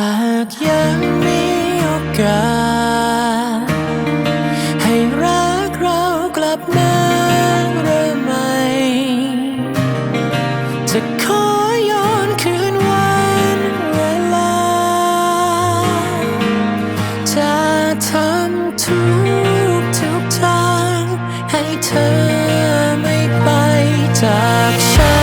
ากยังมีโอกาส ให้รักเรากลับมาเริ่มใหม่ จะขอย้อนคืนวันเวลา จะทำทุกทุกทาง ให้เธอไม่ไปจากฉัน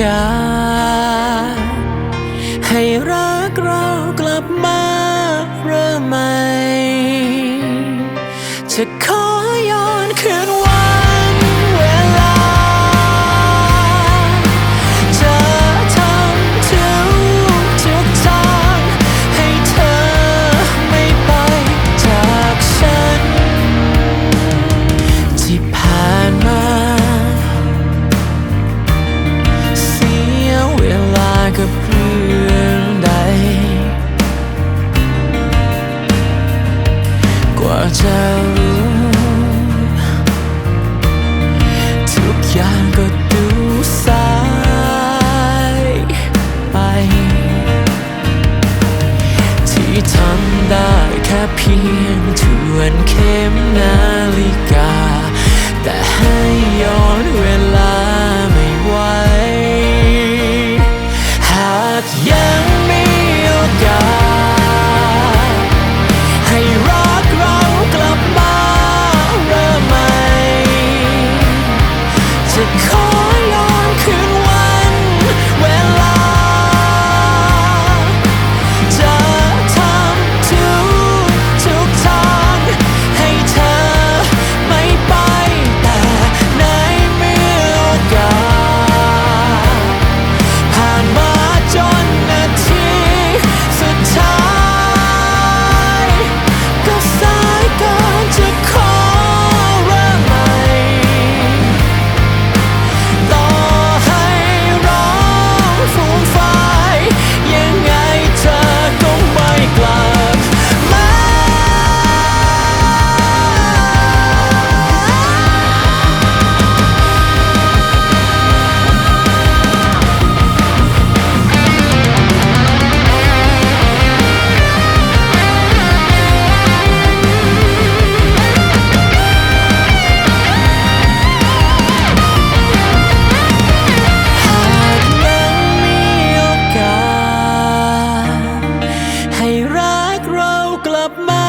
กาส ให้รักเรากลับมาเริ่มใหม่จะขอ ว่าจะรู้ ทุกอย่างก็ดูสายไป ที่ทำได้แค่เพียงทวนเข็มนา mập